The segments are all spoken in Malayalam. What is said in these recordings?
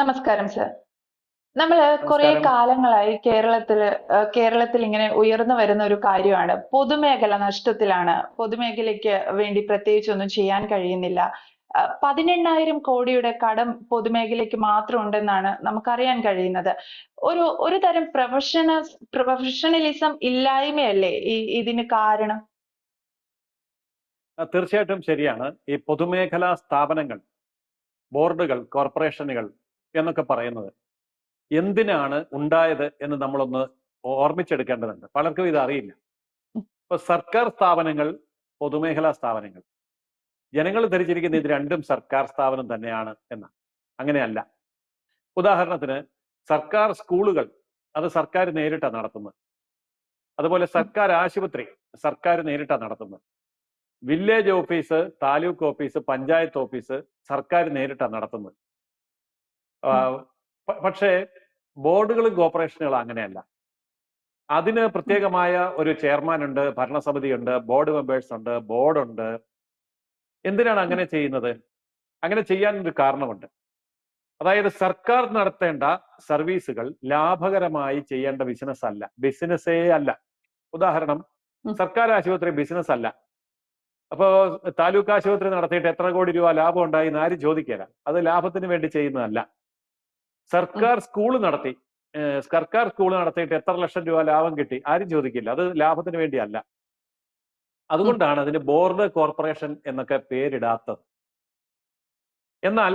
നമസ്കാരം സർ. നമ്മൾ കുറെ കാലങ്ങളായി കേരളത്തിൽ കേരളത്തിൽ ഇങ്ങനെ ഉയർന്നു വരുന്ന ഒരു കാര്യമാണ്. പൊതുമേഖല നഷ്ടത്തിലാണ്. പൊതുമേഖലയ്ക്ക് വേണ്ടി പ്രത്യേകിച്ച് ഒന്നും ചെയ്യാൻ കഴിയുന്നില്ല. പതിനെണ്ണായിരം കോടിയുടെ കടം പൊതുമേഖലയ്ക്ക് മാത്രം ഉണ്ടെന്നാണ് നമുക്കറിയാൻ കഴിയുന്നത്. ഒരു ഒരു തരം പ്രൊഫഷണൽ പ്രൊഫഷണലിസം ഇല്ലായ്മയല്ലേ ഈ ഇതിന് കാരണം? തീർച്ചയായിട്ടും ശരിയാണ്. ഈ പൊതുമേഖലാ സ്ഥാപനങ്ങൾ ബോർഡുകൾ കോർപ്പറേഷനുകൾ എന്നൊക്കെ പറയുന്നത്. എന്തിനാണ് ഉണ്ടായത് എന്ന് നമ്മളൊന്ന് ഓർമ്മിച്ചെടുക്കേണ്ടതുണ്ട്. പലർക്കും ഇത് അറിയില്ല. ഇപ്പൊ സർക്കാർ സ്ഥാപനങ്ങൾ പൊതുമേഖലാ സ്ഥാപനങ്ങൾ. ജനങ്ങൾ ധരിച്ചിരിക്കുന്ന ഇത് രണ്ടും സർക്കാർ സ്ഥാപനം തന്നെയാണ് എന്നാണ് അങ്ങനെയല്ല. ഉദാഹരണത്തിന് സർക്കാർ സ്കൂളുകൾ അത് സർക്കാർ നേരിട്ടാണ് നടത്തുന്നത്. അതുപോലെ സർക്കാർ ആശുപത്രി സർക്കാർ നേരിട്ടാണ് നടത്തുന്നത്. Village office taluk office panchayat office സർക്കാർ നേരിട്ടാണ് നടത്തുന്നത്. പക്ഷേ ബോർഡുകളും കോർപ്പറേഷനുകളും അങ്ങനെയല്ല. അതിന് പ്രത്യേകമായ ഒരു ചെയർമാൻ ഉണ്ട് ഭരണസമിതി ഉണ്ട് ബോർഡ് മെമ്പേഴ്സ് ഉണ്ട് ബോർഡുണ്ട് എന്തിനാണ് അങ്ങനെ ചെയ്യുന്നത്? അങ്ങനെ ചെയ്യാൻ ഒരു കാരണമുണ്ട്. അതായത് സർക്കാർ നടത്തേണ്ട സർവീസുകൾ ലാഭകരമായി ചെയ്യേണ്ട ബിസിനസ് അല്ല. ബിസിനസ്സേ അല്ല. ഉദാഹരണം സർക്കാർ ആശുപത്രി ബിസിനസ് അല്ല. അപ്പോ താലൂക്ക് ആശുപത്രി നടത്തിയിട്ട് എത്ര കോടി രൂപ ലാഭം ഉണ്ടായി എന്ന് ആരും ചോദിക്കില്ല അത് ലാഭത്തിന് വേണ്ടി ചെയ്യുന്നതല്ല. സർക്കാർ സ്കൂൾ നടത്തി. സർക്കാർ സ്കൂൾ നടത്തിയിട്ട് എത്ര ലക്ഷം രൂപ ലാഭം കിട്ടി? ആരും ചോദിക്കില്ല. അത് ലാഭത്തിന് വേണ്ടിയല്ല. അതുകൊണ്ടാണ് അതിന് ബോർഡ് കോർപ്പറേഷൻ എന്നൊക്കെ പേരിടാത്തത്. എന്നാൽ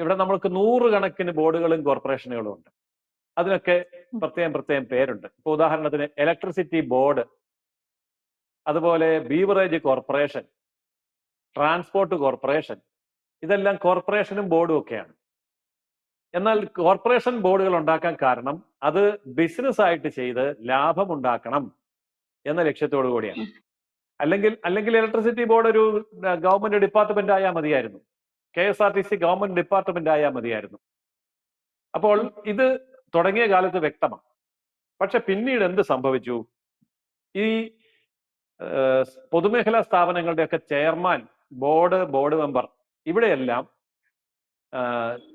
ഇവിടെ നമ്മൾക്ക് നൂറുകണക്കിന് ബോർഡുകളും കോർപ്പറേഷനുകളും ഉണ്ട്. അതിനൊക്കെ പ്രത്യേകം പ്രത്യേകം പേരുണ്ട്. ഇപ്പൊ ഉദാഹരണത്തിന് ഇലക്ട്രിസിറ്റി ബോർഡ് അതുപോലെ ബീവറേജ് കോർപ്പറേഷൻ ട്രാൻസ്പോർട്ട് കോർപ്പറേഷൻ ഇതെല്ലാം കോർപ്പറേഷനും ബോർഡും ഒക്കെയാണ്. എന്നാൽ കോർപ്പറേഷൻ ബോർഡുകൾ ഉണ്ടാക്കാൻ കാരണം അത് ബിസിനസ് ആയിട്ട് ചെയ്ത് ലാഭം ഉണ്ടാക്കണം എന്ന ലക്ഷ്യത്തോടു കൂടിയാണ്. അല്ലെങ്കിൽ അല്ലെങ്കിൽ ഇലക്ട്രിസിറ്റി ബോർഡ് ഒരു ഗവൺമെന്റ് ഡിപ്പാർട്ട്മെന്റ് ആയാൽ മതിയായിരുന്നു. K S R T C government department ആയാൽ മതിയായിരുന്നു. അപ്പോൾ ഇത് തുടങ്ങിയ കാലത്ത് വ്യക്തമാണ്. പക്ഷെ പിന്നീട് എന്ത് സംഭവിച്ചു? ഈ പൊതുമേഖലാ സ്ഥാപനങ്ങളുടെയൊക്കെ ചെയർമാൻ ബോർഡ് ബോർഡ് മെമ്പർ ഇവിടെയെല്ലാം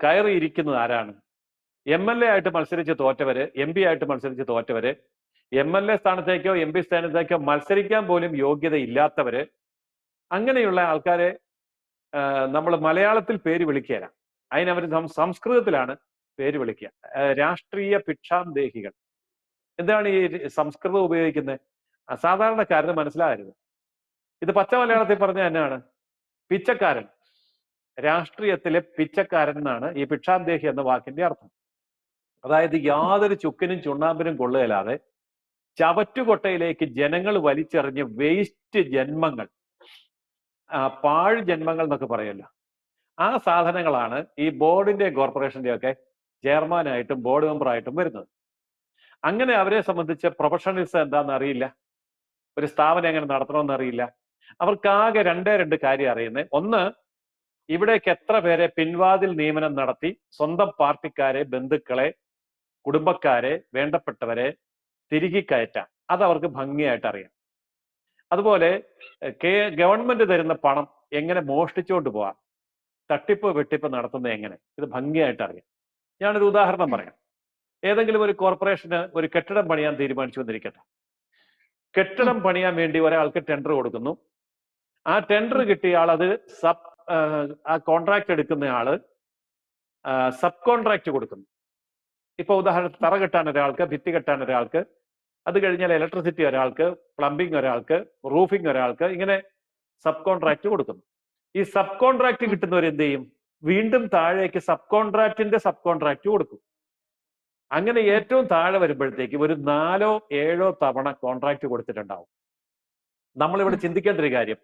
കയറിയിരിക്കുന്നത് ആരാണ്? എം എൽ എ ആയിട്ട് മത്സരിച്ച് തോറ്റവര് എം പി ആയിട്ട് മത്സരിച്ച് തോറ്റവര് എം എൽ എ സ്ഥാനത്തേക്കോ എം പി സ്ഥാനത്തേക്കോ മത്സരിക്കാൻ പോലും യോഗ്യത ഇല്ലാത്തവര് അങ്ങനെയുള്ള ആൾക്കാരെ നമ്മൾ മലയാളത്തിൽ പേര് വിളിക്കുക അതിനവർ സംസ്കൃതത്തിലാണ് പേര് വിളിക്കുക രാഷ്ട്രീയ ഭിക്ഷാന്തേഹികൾ. എന്താണ് ഈ സംസ്കൃതം ഉപയോഗിക്കുന്നത് സാധാരണക്കാരന് മനസ്സിലാകരുത്. ഇത് പച്ച മലയാളത്തിൽ പറഞ്ഞ എന്നാണ്? പിച്ചക്കാരൻ. രാഷ്ട്രീയത്തിലെ പിച്ചക്കാരൻ എന്നാണ് ഈ ഭിക്ഷാന്തേഹി എന്ന വാക്കിന്റെ അർത്ഥം. അതായത് യാതൊരു ചുക്കിനും ചുണ്ണാമ്പിനും കൊള്ളുകയല്ലാതെ ചവറ്റുകൊട്ടയിലേക്ക് ജനങ്ങൾ വലിച്ചെറിഞ്ഞ് വേസ്റ്റ് ജന്മങ്ങൾ പാഴ് ജന്മങ്ങൾ എന്നൊക്കെ പറയുമല്ലോ ആ സാധനങ്ങളാണ് ഈ ബോർഡിന്റെ കോർപ്പറേഷന്റെ ഒക്കെ ചെയർമാനായിട്ടും ബോർഡ് മെമ്പറായിട്ടും വരുന്നത്. അങ്ങനെ അവരെ സംബന്ധിച്ച് പ്രൊഫഷണലിസം എന്താണെന്ന് അറിയില്ല ഒരു സ്ഥാപനം എങ്ങനെ നടത്തണമെന്ന് അറിയില്ല അവർക്കാകെ രണ്ടേ രണ്ട് കാര്യം അറിയുന്നത് ഒന്ന് ഇവിടേക്ക് എത്ര പേരെ പിൻവാതിൽ നിയമനം നടത്തി സ്വന്തം പാർട്ടിക്കാരെ ബന്ധുക്കളെ കുടുംബക്കാരെ വേണ്ടപ്പെട്ടവരെ തിരികെ കയറ്റാം? അത് അവർക്ക് ഭംഗിയായിട്ട് അറിയാം. അതുപോലെ കെ ഗവൺമെന്റ് തരുന്ന പണം എങ്ങനെ മോഷ്ടിച്ചുകൊണ്ട് പോവാം? തട്ടിപ്പ് വെട്ടിപ്പ് നടത്തുന്നത് എങ്ങനെ? ഇത് ഭംഗിയായിട്ട് അറിയാം. ഞാനൊരു ഉദാഹരണം പറയാം. ഏതെങ്കിലും ഒരു കോർപ്പറേഷന് ഒരു കെട്ടിടം പണിയാൻ തീരുമാനിച്ചു വന്നിരിക്കട്ടെ. കെട്ടിടം പണിയാൻ വേണ്ടി ഒരാൾക്ക് ടെൻഡർ കൊടുക്കുന്നു. ആ ടെൻഡർ കിട്ടിയ ആൾ അത് സബ് ആ കോൺട്രാക്ട് എടുക്കുന്ന ആൾ സബ് കോൺട്രാക്ട് കൊടുക്കുന്നു. ഇപ്പൊ ഉദാഹരണത്തിന് തറ കെട്ടാൻ ഒരാൾക്ക് ഭിത്തി കെട്ടാൻ ഒരാൾക്ക് അത് കഴിഞ്ഞാൽ ഇലക്ട്രിസിറ്റി ഒരാൾക്ക് പ്ലംബിംഗ് ഒരാൾക്ക് റൂഫിംഗ് ഒരാൾക്ക് ഇങ്ങനെ സബ് കോൺട്രാക്ട് കൊടുക്കുന്നു. ഈ സബ് കോൺട്രാക്ട് കിട്ടുന്നവർ എന്ത് ചെയ്യും? വീണ്ടും താഴേക്ക് സബ് കോൺട്രാക്ടിന്റെ സബ് കോൺട്രാക്ട് കൊടുക്കും. അങ്ങനെ ഏറ്റവും താഴെ വരുമ്പോഴത്തേക്കും ഒരു നാലോ ഏഴോ തവണ കോൺട്രാക്ട് കൊടുത്തിട്ടുണ്ടാവും. നമ്മളിവിടെ ചിന്തിക്കേണ്ട ഒരു കാര്യം.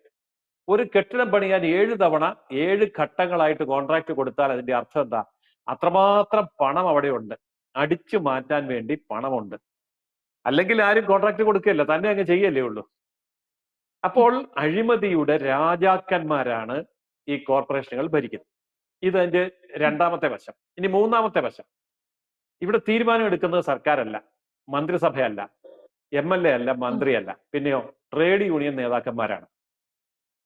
ഒരു കെട്ടിടം പണിയാൻ ഏഴ് തവണ ഏഴ് ഘട്ടങ്ങളായിട്ട് കോൺട്രാക്ട് കൊടുത്താൽ അതിന്റെ അർത്ഥം എന്താ? അത്രമാത്രം പണം അവിടെ ഉണ്ട് അടിച്ചു മാറ്റാൻ വേണ്ടി പണമുണ്ട്. അല്ലെങ്കിൽ ആരും കോൺട്രാക്ട് കൊടുക്കുകയില്ല. തന്നെ അങ്ങ് ചെയ്യല്ലേ ഉള്ളൂ. അപ്പോൾ അഴിമതിയുടെ രാജാക്കന്മാരാണ് ഈ കോർപ്പറേഷനുകൾ ഭരിക്കുന്നത്. ഇത് അതിന്റെ രണ്ടാമത്തെ വശം. ഇനി മൂന്നാമത്തെ വശം. ഇവിടെ തീരുമാനം എടുക്കുന്നത് സർക്കാരല്ല മന്ത്രിസഭയല്ല എം എൽ എ അല്ല മന്ത്രിയല്ല. പിന്നെയോ ട്രേഡ് യൂണിയൻ നേതാക്കന്മാരാണ്.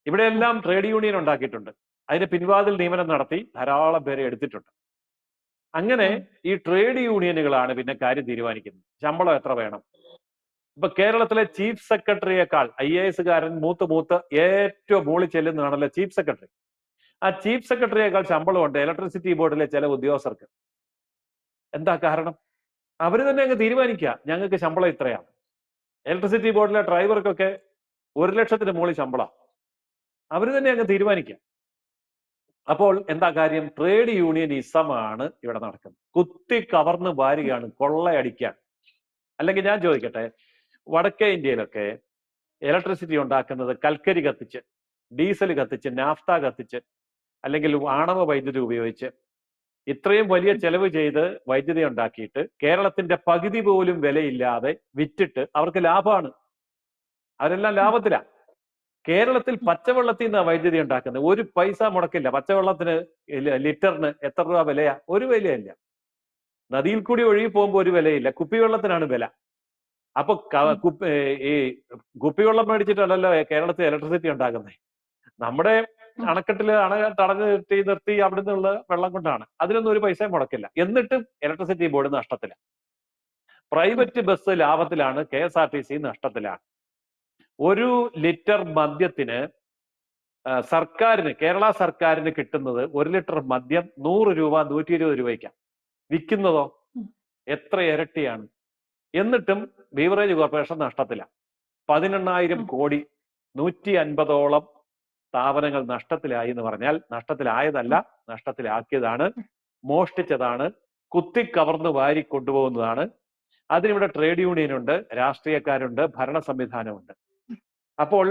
ഇവിടെയെല്ലാം ട്രേഡ് യൂണിയൻ ഉണ്ടാക്കിയിട്ടുണ്ട്. അതിന് പിൻവാതിൽ നിയമനം നടത്തി ധാരാളം പേരെ എടുത്തിട്ടുണ്ട്. അങ്ങനെ ഈ ട്രേഡ് യൂണിയനുകളാണ് പിന്നെ കാര്യം തീരുമാനിക്കുന്നത്. ശമ്പളം എത്ര വേണം? ഇപ്പൊ കേരളത്തിലെ ചീഫ് സെക്രട്ടറിയേക്കാൾ ഐ എ എസുകാരൻ മൂത്ത് മൂത്ത് ഏറ്റവും മുകളിൽ ചെല്ലുന്നതാണല്ലോ ചീഫ് സെക്രട്ടറി ആ ചീഫ് സെക്രട്ടറിയേക്കാൾ ശമ്പളമുണ്ട് ഇലക്ട്രിസിറ്റി ബോർഡിലെ ചില ഉദ്യോഗസ്ഥർക്ക്. എന്താ കാരണം? അവർ തന്നെ അങ്ങ് തീരുമാനിക്കുക. ഞങ്ങൾക്ക് ശമ്പളം ഇത്രയാണ്. ഇലക്ട്രിസിറ്റി ബോർഡിലെ ഡ്രൈവർക്കൊക്കെ ഒരു ലക്ഷത്തിന് മുകളിൽ ശമ്പളം. അവർ തന്നെ അങ്ങ് തീരുമാനിക്കാം. അപ്പോൾ എന്താ കാര്യം? ട്രേഡ് യൂണിയനിസമാണ് ഇവിടെ നടക്കുന്നത്. കുത്തി കവർന്ന് വാരുകയാണ് കൊള്ളയടിക്കാൻ. അല്ലെങ്കിൽ ഞാൻ ചോദിക്കട്ടെ വടക്കേ ഇന്ത്യയിലൊക്കെ ഇലക്ട്രിസിറ്റി ഉണ്ടാക്കുന്നത് കൽക്കരി കത്തിച്ച് ഡീസൽ കത്തിച്ച് നാഫ്ത കത്തിച്ച് അല്ലെങ്കിൽ ആണവ വൈദ്യുതി ഉപയോഗിച്ച് ഇത്രയും വലിയ ചെലവ് ചെയ്ത് വൈദ്യുതി ഉണ്ടാക്കിയിട്ട് കേരളത്തിന്റെ പകുതി പോലും വിലയില്ലാതെ വിറ്റിട്ട് അവർക്ക് ലാഭമാണ്. അവരെല്ലാം ലാഭത്തിലാ. കേരളത്തിൽ പച്ചവെള്ളത്തിൽ നിന്നാണ് വൈദ്യുതി ഉണ്ടാക്കുന്നത് ഒരു പൈസ മുടക്കില്ല. പച്ചവെള്ളത്തിന് ലിറ്ററിന് എത്ര രൂപ വിലയാ? ഒരു വിലയല്ല. നദിയിൽ കൂടി ഒഴുകി പോകുമ്പോൾ ഒരു വിലയില്ല. കുപ്പിവെള്ളത്തിനാണ് വില. അപ്പൊ കുപ്പി ഈ കുപ്പിവെള്ളം മേടിച്ചിട്ടല്ലല്ലോ കേരളത്തിൽ ഇലക്ട്രിസിറ്റി ഉണ്ടാക്കുന്നത് നമ്മുടെ അണക്കെട്ടിൽ അണക്കെട്ടിൽ അണ തടഞ്ഞു നിർത്തി നിർത്തി അവിടെ നിന്നുള്ള വെള്ളം കൊണ്ടാണ്. അതിനൊന്നും ഒരു പൈസ മുടക്കില്ല. എന്നിട്ടും ഇലക്ട്രിസിറ്റി ബോർഡ് നഷ്ടത്തിലാണ് private bus ലാഭത്തിലാണ് K S R T C നഷ്ടത്തിലാണ് ഒരു ലിറ്റർ മദ്യത്തിന് സർക്കാരിന് കേരള സർക്കാരിന് കിട്ടുന്നത് ഒരു ലിറ്റർ മദ്യം നൂറ് രൂപ നൂറ്റി ഇരുപത് രൂപയ്ക്കാണ് വിൽക്കുന്നതോ എത്ര ഇരട്ടിയാണ്? എന്നിട്ടും ബീവറേജ് കോർപ്പറേഷൻ നഷ്ടത്തിലാണ് പതിനെണ്ണായിരം കോടി നൂറ്റി അൻപതോളം സ്ഥാപനങ്ങൾ നഷ്ടത്തിലായി എന്ന് പറഞ്ഞാൽ നഷ്ടത്തിലായതല്ല നഷ്ടത്തിലാക്കിയതാണ് മോഷ്ടിച്ചതാണ് കുത്തിക്കവർന്ന് വാരി കൊണ്ടുപോകുന്നതാണ് അതിനിവിടെ ട്രേഡ് യൂണിയൻ ഉണ്ട് രാഷ്ട്രീയക്കാരുണ്ട് ഭരണ സംവിധാനമുണ്ട് അപ്പോൾ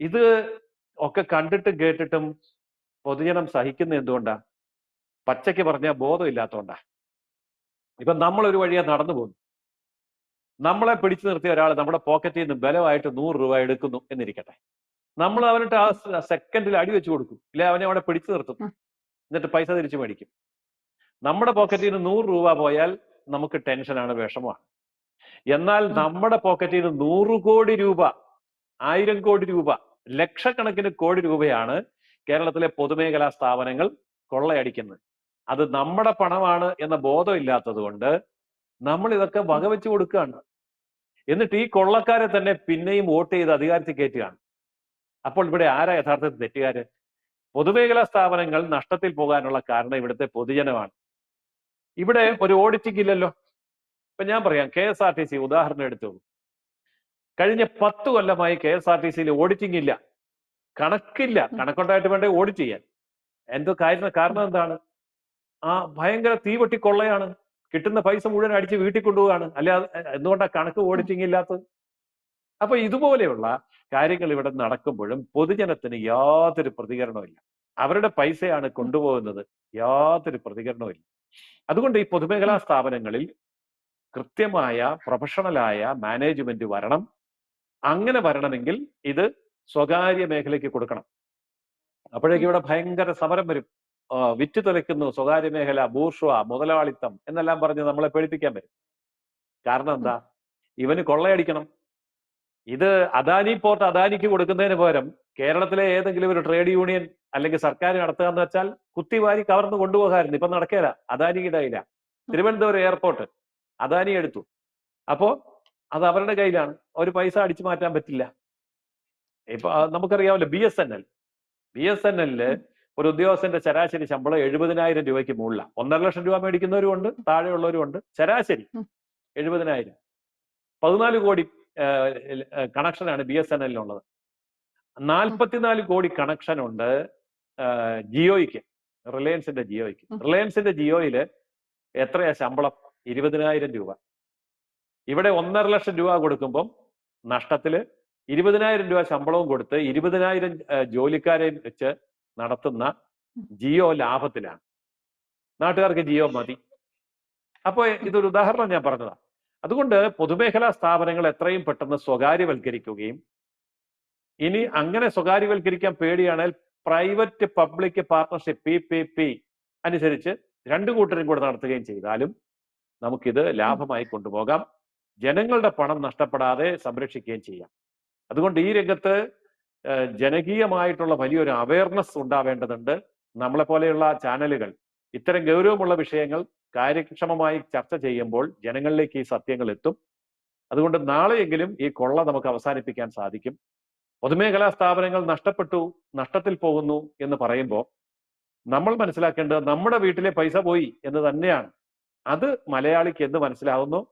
ഇത് ഒക്കെ കണ്ടിട്ടും കേട്ടിട്ടും പൊതുജനം സഹിക്കുന്ന എന്തുകൊണ്ടാ? പച്ചയ്ക്ക് പറഞ്ഞ ബോധമില്ലാത്തതുകൊണ്ടാ ഇപ്പൊ നമ്മൾ ഒരു വഴിയെ നടന്നു പോകുന്നു. നമ്മളെ പിടിച്ചു നിർത്തിയ ഒരാൾ നമ്മുടെ പോക്കറ്റിൽ നിന്ന് ബലമായിട്ട് നൂറ് രൂപ എടുക്കുന്നു എന്നിരിക്കട്ടെ. നമ്മൾ അവനിട്ട് ആ സെക്കൻഡിൽ അടി വെച്ചു കൊടുക്കും. ഇല്ലെ അവനെ അവിടെ പിടിച്ചു നിർത്തും. എന്നിട്ട് പൈസ തിരിച്ചു മേടിക്കും. നമ്മുടെ പോക്കറ്റിൽ നിന്ന് നൂറ് രൂപ പോയാൽ നമുക്ക് ടെൻഷനാണ് വിഷമമാണ്. എന്നാൽ നമ്മുടെ പോക്കറ്റിൽ നിന്ന് നൂറ് കോടി രൂപ ആയിരം കോടി രൂപ ലക്ഷക്കണക്കിന് കോടി രൂപയാണ് കേരളത്തിലെ പൊതുമേഖലാ സ്ഥാപനങ്ങൾ കൊള്ളയടിക്കുന്നത്. അത് നമ്മുടെ പണമാണ് എന്ന ബോധമില്ലാത്തത് കൊണ്ട് നമ്മൾ ഇതൊക്കെ വകവെച്ചു കൊടുക്കുകയാണ്. എന്നിട്ട് ഈ കൊള്ളക്കാരെ തന്നെ പിന്നെയും വോട്ട് ചെയ്ത് അധികാരത്തിൽ കയറ്റുകയാണ്. അപ്പോൾ ഇവിടെ ആരാ യഥാർത്ഥത്തിൽ തെറ്റുകാര്? പൊതുമേഖലാ സ്ഥാപനങ്ങൾ നഷ്ടത്തിൽ പോകാനുള്ള കാരണം ഇവിടുത്തെ പൊതുജനമാണ്. ഇവിടെ ഒരു ഓഡിറ്റിംഗ് ഇല്ലല്ലോ. ഇപ്പൊ ഞാൻ പറയാം K S R T C ഉദാഹരണം എടുത്തോളൂ. കഴിഞ്ഞ പത്ത് കൊല്ലമായി കെ എസ് ആർ ടി സിയിൽ ഓഡിറ്റിംഗ് ഇല്ല കണക്കില്ല കണക്കുണ്ടായിട്ട് വേണ്ടേ ഓഡിറ്റ് ചെയ്യാൻ. എന്തോ കാര്യം കാരണം എന്താണ്? ആ ഭയങ്കര തീവട്ടി കൊള്ളയാണ് കിട്ടുന്ന പൈസ മുഴുവൻ അടിച്ച് വീട്ടിൽ കൊണ്ടുപോവാണ് അല്ലാതെ എന്തുകൊണ്ടാണ് കണക്ക് ഓഡിറ്റിംഗ് ഇല്ലാത്തത് അപ്പൊ ഇതുപോലെയുള്ള കാര്യങ്ങൾ ഇവിടെ നടക്കുമ്പോഴും പൊതുജനത്തിന് യാതൊരു പ്രതികരണവും ഇല്ല. അവരുടെ പൈസയാണ് കൊണ്ടുപോകുന്നത്. യാതൊരു പ്രതികരണവും ഇല്ല. അതുകൊണ്ട് ഈ പൊതുമേഖലാ സ്ഥാപനങ്ങളിൽ കൃത്യമായ പ്രൊഫഷണലായ മാനേജ്മെന്റ് വരണം. അങ്ങനെ വരണമെങ്കിൽ ഇത് സ്വകാര്യ മേഖലയ്ക്ക് കൊടുക്കണം. അപ്പോഴേക്കും ഇവിടെ ഭയങ്കര സമരം വരും. വിറ്റ് തുലയ്ക്കുന്നു സ്വകാര്യ മേഖല ബൂർഷ്വ മുതലാളിത്തം എന്നെല്ലാം പറഞ്ഞ് നമ്മളെ പേടിപ്പിക്കാൻ വരും. കാരണം എന്താ? ഇവന് കൊള്ളയടിക്കണം. ഇത് അദാനി പോർട്ട് അദാനിക്ക് കൊടുക്കുന്നതിന് പകരം കേരളത്തിലെ ഏതെങ്കിലും ഒരു ട്രേഡ് യൂണിയൻ അല്ലെങ്കിൽ സർക്കാർ നടത്തുക എന്ന് വെച്ചാൽ കുത്തിവാരി കവർന്ന് കൊണ്ടുപോകാമായിരുന്നു. ഇപ്പൊ നടക്കേല. അദാനിക്ക് ഇതായില്ല തിരുവനന്തപുരം എയർപോർട്ട്. അദാനി എടുത്തു. അപ്പോ അത് അവരുടെ കയ്യിലാണ്. ഒരു പൈസ അടിച്ചു മാറ്റാൻ പറ്റില്ല. ഇപ്പൊ നമുക്കറിയാമല്ലോ B S N L. B S N എല്ലിൽ ഒരു ഉദ്യോഗസ്ഥന്റെ ശരാശരി ശമ്പളം എഴുപതിനായിരം രൂപയ്ക്ക് മുകളിലാണ് ഒന്നര ലക്ഷം രൂപ മേടിക്കുന്നവരും ഉണ്ട് താഴെയുള്ളവരും ഉണ്ട്. ശരാശരി. എഴുപതിനായിരം. പതിനാല് കോടി കണക്ഷനാണ് ബി എസ് എൻ എല്ലിനുള്ളത്. നാൽപ്പത്തിനാല് കോടി കണക്ഷൻ ഉണ്ട് ജിയോയ്ക്ക് റിലയൻസിന്റെ ജിയോയ്ക്ക്. റിലയൻസിന്റെ ജിയോയിൽ എത്രയാ ശമ്പളം? ഇരുപതിനായിരം രൂപ. ഇവിടെ ഒന്നര ലക്ഷം രൂപ കൊടുക്കുമ്പം നഷ്ടത്തിൽ ഇരുപതിനായിരം രൂപ ശമ്പളവും കൊടുത്ത് ഇരുപതിനായിരം ജോലിക്കാരെയും വെച്ച് നടത്തുന്ന ജിയോ ലാഭത്തിലാണ്. നാട്ടുകാർക്ക് ജിയോ മതി. അപ്പോൾ ഇതൊരു ഉദാഹരണം ഞാൻ പറഞ്ഞതാണ് അതുകൊണ്ട് പൊതുമേഖലാ സ്ഥാപനങ്ങൾ എത്രയും പെട്ടെന്ന് സ്വകാര്യവൽക്കരിക്കുകയും ഇനി അങ്ങനെ സ്വകാര്യവൽക്കരിക്കാൻ പേടിയാണെങ്കിൽ private public partnership P P P അനുസരിച്ച് രണ്ടു കൂട്ടരും കൂടെ നടത്തുകയും ചെയ്താലും നമുക്കിത് ലാഭമായി കൊണ്ടുപോകാം. ജനങ്ങളുടെ പണം നഷ്ടപ്പെടാതെ സംരക്ഷിക്കുകയും ചെയ്യാം. അതുകൊണ്ട് ഈ രംഗത്ത് ജനകീയമായിട്ടുള്ള വലിയൊരു അവയർനെസ് ഉണ്ടാവേണ്ടതുണ്ട്. നമ്മളെ പോലെയുള്ള ചാനലുകൾ. ഇത്തരം ഗൗരവമുള്ള വിഷയങ്ങൾ കാര്യക്ഷമമായി ചർച്ച ചെയ്യുമ്പോൾ ജനങ്ങളിലേക്ക് ഈ സത്യങ്ങൾ എത്തും. അതുകൊണ്ട് നാളെയെങ്കിലും ഈ കൊള്ള നമുക്ക് അവസാനിപ്പിക്കാൻ സാധിക്കും. പൊതുമേഖലാ സ്ഥാപനങ്ങൾ നഷ്ടപ്പെട്ടു നഷ്ടത്തിൽ പോകുന്നു എന്ന് പറയുമ്പോൾ നമ്മൾ മനസ്സിലാക്കേണ്ടത് നമ്മുടെ വീട്ടിലെ പൈസ പോയി എന്ന് തന്നെയാണ്. അത് മലയാളിക്ക് എന്ത് മനസ്സിലാവുന്നു?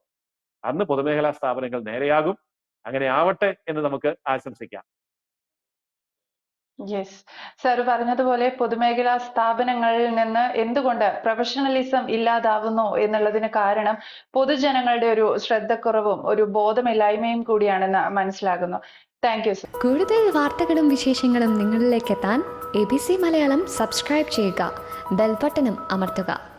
അന്ന് പൊതുമേഖലാ സ്ഥാപനങ്ങൾ നേരെയാകും. അങ്ങനെ ആവട്ടെ എന്ന് നമുക്ക് ആശംസിക്കാം. യെസ് സാർ പറഞ്ഞതുപോലെ പൊതുമേഖലാ സ്ഥാപനങ്ങളിൽ നിന്ന് എന്തുകൊണ്ട് പ്രൊഫഷണലിസം ഇല്ലാതാവുന്നു എന്നുള്ളതിന് കാരണം പൊതുജനങ്ങളുടെ ഒരു ശ്രദ്ധക്കുറവും ഒരു ബോധമില്ലായ്മയും കൂടിയാണെന്ന് മനസ്സിലാകുന്നു. താങ്ക് യു സർ കൂടുതൽ വാർത്തകളും വിശേഷങ്ങളും നിങ്ങളിലേക്ക് എത്താൻ A B C Malayalam subscribe ചെയ്യുക ബെൽബട്ടനും അമർത്തുക.